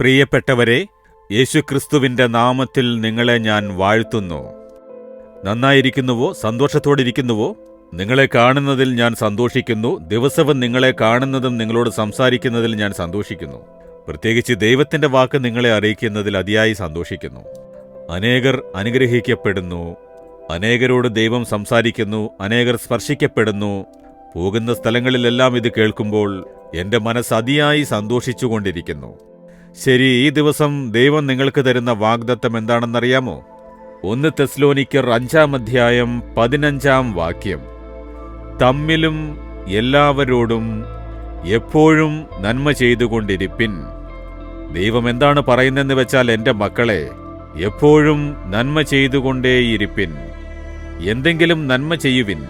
പ്രിയപ്പെട്ടവരെ യേശുക്രിസ്തുവിന്റെ നാമത്തിൽ നിങ്ങളെ ഞാൻ വാഴ്ത്തുന്നു. നന്നായിരിക്കുന്നുവോ? സന്തോഷത്തോടിരിക്കുന്നുവോ? നിങ്ങളെ കാണുന്നതിൽ ഞാൻ സന്തോഷിക്കുന്നു. ദിവസവും നിങ്ങളെ കാണുന്നതും നിങ്ങളോട് സംസാരിക്കുന്നതിൽ ഞാൻ സന്തോഷിക്കുന്നു. പ്രത്യേകിച്ച് ദൈവത്തിന്റെ വാക്ക് നിങ്ങളെ അറിയിക്കുന്നതിൽ അതിയായി സന്തോഷിക്കുന്നു. അനേകർ അനുഗ്രഹിക്കപ്പെടുന്നു. അനേകരോട് ദൈവം സംസാരിക്കുന്നു. അനേകർ സ്പർശിക്കപ്പെടുന്നു. പോകുന്ന സ്ഥലങ്ങളിലെല്ലാം ഇത് കേൾക്കുമ്പോൾ എന്റെ മനസ്സ് അതിയായി സന്തോഷിച്ചുകൊണ്ടിരിക്കുന്നു. ശരി ഈ ദിവസം ദൈവം നിങ്ങൾക്ക് തരുന്ന വാഗ്ദത്തം എന്താണെന്നറിയാമോ? ഒന്ന് തെസ്ലോനിക്കർ അഞ്ചാം അധ്യായം പതിനഞ്ചാം വാക്യം. തമ്മിലും എല്ലാവരോടും എപ്പോഴും നന്മ ചെയ്തുകൊണ്ടിരിപ്പിൻ. ദൈവം എന്താണ് പറയുന്നതെന്ന് വെച്ചാൽ എന്റെ മക്കളെ എപ്പോഴും നന്മ ചെയ്തുകൊണ്ടേയിരിപ്പിൻ. എന്തെങ്കിലും നന്മ ചെയ്യുവിൻ.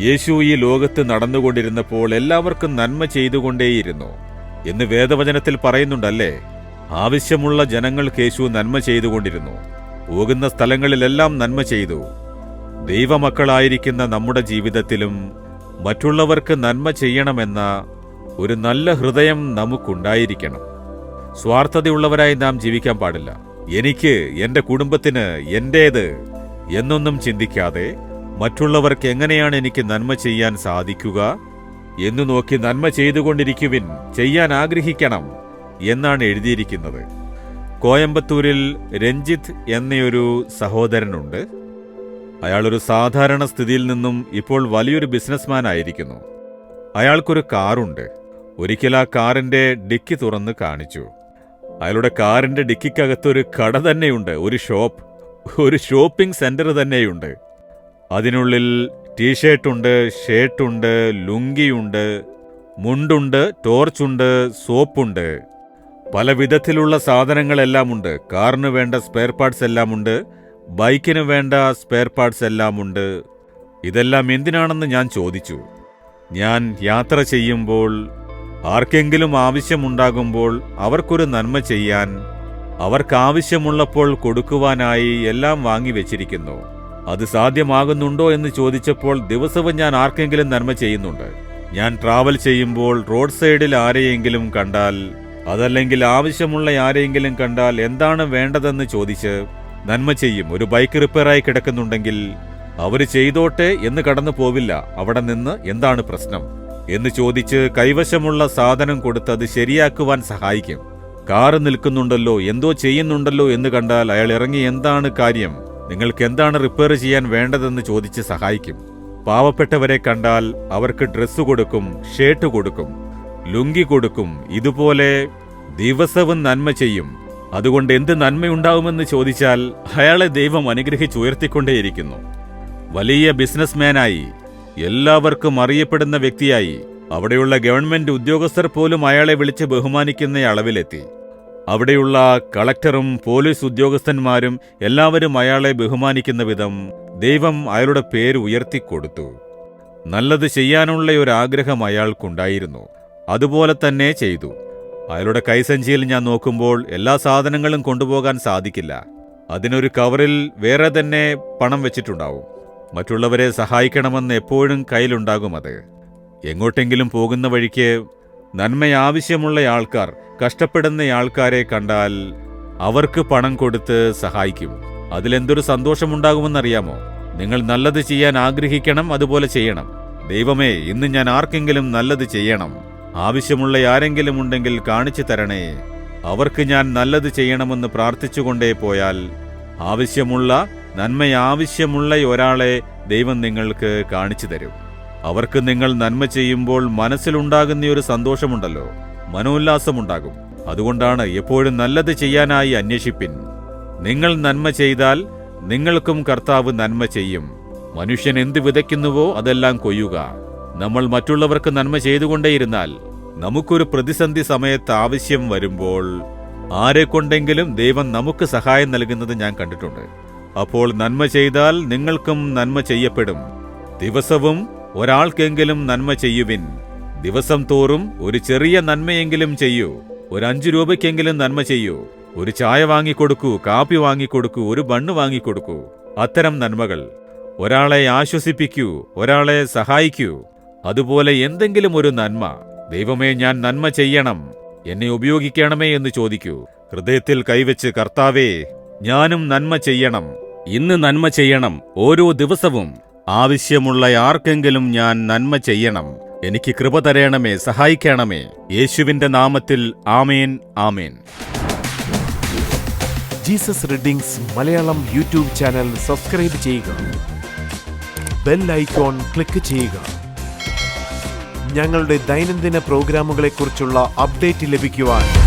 യേശു ഈ ലോകത്ത് നടന്നുകൊണ്ടിരുന്നപ്പോൾ എല്ലാവർക്കും നന്മ ചെയ്തുകൊണ്ടേയിരുന്നു. എന്ന് വേദവചനത്തിൽ പറയുന്നുണ്ടല്ലേ? ആവശ്യമുള്ള ജനങ്ങൾ യേശു നന്മ ചെയ്തുകൊണ്ടിരുന്നു. പോകുന്ന സ്ഥലങ്ങളിലെല്ലാം നന്മ ചെയ്തു. ദൈവമക്കളായിരിക്കുന്ന നമ്മുടെ ജീവിതത്തിലും മറ്റുള്ളവർക്ക് നന്മ ചെയ്യണമെന്ന ഒരു നല്ല ഹൃദയം നമുക്കുണ്ടായിരിക്കണം. സ്വാർത്ഥതയുള്ളവരായി നാം ജീവിക്കാൻ പാടില്ല. എനിക്ക് എന്റെ കുടുംബത്തിന് എന്റേത് എന്നൊന്നും ചിന്തിക്കാതെ മറ്റുള്ളവർക്ക് എങ്ങനെയാണ് എനിക്ക് നന്മ ചെയ്യാൻ സാധിക്കുക? എന്നു നോക്കി നന്മ ചെയ്തുകൊണ്ടിരിക്കുവിൻ ചെയ്യാൻ ആഗ്രഹിക്കണം എന്നാണ് എഴുതിയിരിക്കുന്നത്. കോയമ്പത്തൂരിൽ രഞ്ജിത്ത് എന്നയൊരു സഹോദരനുണ്ട്. അയാളൊരു സാധാരണ സ്ഥിതിയിൽ നിന്നും ഇപ്പോൾ വലിയൊരു ബിസിനസ്മാൻ ആയിരിക്കുന്നു അയാൾക്കൊരു കാറുണ്ട്. ഒരിക്കൽ ആ കാറിന്റെ ഡിക്കി തുറന്ന് കാണിച്ചു. അയാളുടെ കാറിന്റെ ഡിക്കിക്കകത്തൊരു കട തന്നെയുണ്ട്. ഒരു ഷോപ്പ്. ഒരു ഷോപ്പിംഗ് സെന്റർ തന്നെയുണ്ട്. അതിനുള്ളിൽ ടീഷർട്ടുണ്ട് ഷർട്ടുണ്ട് ലുങ്കിയുണ്ട് മുണ്ടുണ്ട് ടോർച്ചുണ്ട് സോപ്പുണ്ട്. പല വിധത്തിലുള്ള സാധനങ്ങളെല്ലാം ഉണ്ട് കാറിന് വേണ്ട സ്പെയർ പാർട്സ് എല്ലാം ഉണ്ട് ബൈക്കിന് വേണ്ട സ്പെയർ പാർട്സ് എല്ലാം ഉണ്ട് ഇതെല്ലാം എന്തിനാണെന്ന് ഞാൻ ചോദിച്ചു. ഞാൻ യാത്ര ചെയ്യുമ്പോൾ ആർക്കെങ്കിലും ആവശ്യമുണ്ടാകുമ്പോൾ അവർക്കൊരു നന്മ ചെയ്യാൻ അവർക്കാവശ്യമുള്ളപ്പോൾ കൊടുക്കുവാനായി എല്ലാം വാങ്ങി വെച്ചിരിക്കുന്നു. അത് സാധ്യമാകുന്നുണ്ടോ എന്ന് ചോദിച്ചപ്പോൾ ദിവസവും ഞാൻ ആർക്കെങ്കിലും നന്മ ചെയ്യുന്നുണ്ട്. ഞാൻ ട്രാവൽ ചെയ്യുമ്പോൾ റോഡ് സൈഡിൽ ആരെയെങ്കിലും കണ്ടാൽ അതല്ലെങ്കിൽ ആവശ്യമുള്ള ആരെയെങ്കിലും കണ്ടാൽ എന്താണ് വേണ്ടതെന്ന് ചോദിച്ച് നന്മ ചെയ്യും. ഒരു ബൈക്ക് റിപ്പയറായി കിടക്കുന്നുണ്ടെങ്കിൽ അവർ ചെയ്തോട്ടെ എന്ന് കടന്നു പോവില്ല. അവിടെ നിന്ന് എന്താണ് പ്രശ്നം? എന്ന് ചോദിച്ച് കൈവശമുള്ള സാധനം കൊടുത്ത് അത് ശരിയാക്കുവാൻ സഹായിക്കും. കാറ് നിൽക്കുന്നുണ്ടല്ലോ എന്തോ ചെയ്യുന്നുണ്ടല്ലോ എന്ന് കണ്ടാൽ അയാൾ ഇറങ്ങി എന്താണ് കാര്യം? നിങ്ങൾക്ക് എന്താണ് റിപ്പയർ ചെയ്യാൻ വേണ്ടതെന്ന് ചോദിച്ച് സഹായിക്കും. പാവപ്പെട്ടവരെ കണ്ടാൽ അവർക്ക് ഡ്രസ്സ് കൊടുക്കും ഷർട്ട് കൊടുക്കും ലുങ്കി കൊടുക്കും ഇതുപോലെ ദിവസവും നന്മ ചെയ്യും. അതുകൊണ്ട് എന്ത് നന്മയുണ്ടാവുമെന്ന് ചോദിച്ചാൽ അയാളെ ദൈവം അനുഗ്രഹിച്ചുയർത്തിക്കൊണ്ടേയിരിക്കുന്നു. വലിയ ബിസിനസ്മാനായി എല്ലാവർക്കും അറിയപ്പെടുന്ന വ്യക്തിയായി അവിടെയുള്ള ഗവൺമെന്റ് ഉദ്യോഗസ്ഥർ പോലും അയാളെ വിളിച്ച് ബഹുമാനിക്കുന്ന അളവിലെത്തി അവിടെയുള്ള കളക്ടറും പോലീസ് ഉദ്യോഗസ്ഥന്മാരും എല്ലാവരും അയാളെ ബഹുമാനിക്കുന്ന വിധം ദൈവം അയാളുടെ പേര് ഉയർത്തിക്കൊടുത്തു. നല്ലത് ചെയ്യാനുള്ള ഒരു ആഗ്രഹം അയാൾക്കുണ്ടായിരുന്നു. അതുപോലെ തന്നെ ചെയ്തു. അയാളുടെ കൈസഞ്ചിയിൽ ഞാൻ നോക്കുമ്പോൾ എല്ലാ സാധനങ്ങളും കൊണ്ടുപോകാൻ സാധിക്കില്ല. അതിനൊരു കവറിൽ വേറെ തന്നെ പണം വെച്ചിട്ടുണ്ടാവും. മറ്റുള്ളവരെ സഹായിക്കണമെന്ന് എപ്പോഴും കയ്യിലുണ്ടാകും അത്. എങ്ങോട്ടെങ്കിലും പോകുന്ന വഴിക്ക് നന്മ ആവശ്യമുള്ള ആൾക്കാർ കഷ്ടപ്പെടുന്ന ആൾക്കാരെ കണ്ടാൽ അവർക്ക് പണം കൊടുത്ത് സഹായിക്കും. അതിലെന്തൊരു സന്തോഷമുണ്ടാകുമെന്നറിയാമോ? നിങ്ങൾ നല്ലത് ചെയ്യാൻ ആഗ്രഹിക്കണം അതുപോലെ ചെയ്യണം. ദൈവമേ ഇന്ന് ഞാൻ ആർക്കെങ്കിലും നല്ലത് ചെയ്യണം. ആവശ്യമുള്ള ആരെങ്കിലും ഉണ്ടെങ്കിൽ കാണിച്ചു തരണേ. അവർക്ക് ഞാൻ നല്ലത് ചെയ്യണമെന്ന് പ്രാർത്ഥിച്ചുകൊണ്ടേ പോയാൽ ആവശ്യമുള്ള നന്മയാവശ്യമുള്ള ഒരാളെ ദൈവം നിങ്ങൾക്ക് കാണിച്ചു തരും. അവർക്ക് നിങ്ങൾ നന്മ ചെയ്യുമ്പോൾ മനസ്സിലുണ്ടാകുന്ന ഒരു സന്തോഷമുണ്ടല്ലോ. മനോല്ലാസമുണ്ടാകും. അതുകൊണ്ടാണ് എപ്പോഴും നല്ലത് ചെയ്യാനായി അന്വേഷിപ്പിൻ. നിങ്ങൾ നന്മ ചെയ്താൽ നിങ്ങൾക്കും കർത്താവ് നന്മ ചെയ്യും. മനുഷ്യൻ എന്ത് വിതയ്ക്കുന്നുവോ അതെല്ലാം കൊയ്യുക. നമ്മൾ മറ്റുള്ളവർക്ക് നന്മ ചെയ്തുകൊണ്ടേയിരുന്നാൽ നമുക്കൊരു പ്രതിസന്ധി സമയത്ത് ആവശ്യം വരുമ്പോൾ ആരെ കൊണ്ടെങ്കിലും ദൈവം നമുക്ക് സഹായം നൽകുന്നത് ഞാൻ കണ്ടിട്ടുണ്ട്. അപ്പോൾ നന്മ ചെയ്താൽ നിങ്ങൾക്കും നന്മ ചെയ്യപ്പെടും. ദിവസവും ഒരാൾക്കെങ്കിലും നന്മ ചെയ്യുവിൻ. ദിവസം തോറും ഒരു ചെറിയ നന്മയെങ്കിലും ചെയ്യൂ. ഒരു അഞ്ചു രൂപയ്ക്കെങ്കിലും നന്മ ചെയ്യൂ. ഒരു ചായ വാങ്ങിക്കൊടുക്കൂ കാപ്പി വാങ്ങിക്കൊടുക്കൂ ഒരു ബണ്ണ് വാങ്ങിക്കൊടുക്കൂ. അത്തരം നന്മകൾ. ഒരാളെ ആശ്വസിപ്പിക്കൂ ഒരാളെ സഹായിക്കൂ. അതുപോലെ എന്തെങ്കിലും ഒരു നന്മ. ദൈവമേ ഞാൻ നന്മ ചെയ്യണം. എന്നെ ഉപയോഗിക്കണമേ എന്ന് ചോദിക്കൂ. ഹൃദയത്തിൽ കൈവച്ച് കർത്താവേ ഞാനും നന്മ ചെയ്യണം. ഇന്ന് നന്മ ചെയ്യണം. ഓരോ ദിവസവും ആവശ്യമുള്ള ആർക്കെങ്കിലും ഞാൻ നന്മ ചെയ്യണം. എനിക്ക് കൃപ തരേണമേ സഹായിക്കണമേ. യേശുവിന്റെ നാമത്തിൽ ആമേൻ ആമേൻ. Jesus readings Malayalam YouTube channel subscribe ചെയ്യുക. ബെൽ ഐക്കോൺ ക്ലിക്ക് ചെയ്യുക. ഞങ്ങളുടെ ദൈനംദിന പ്രോഗ്രാമുകളെക്കുറിച്ചുള്ള അപ്ഡേറ്റ് ലഭിക്കുവാൻ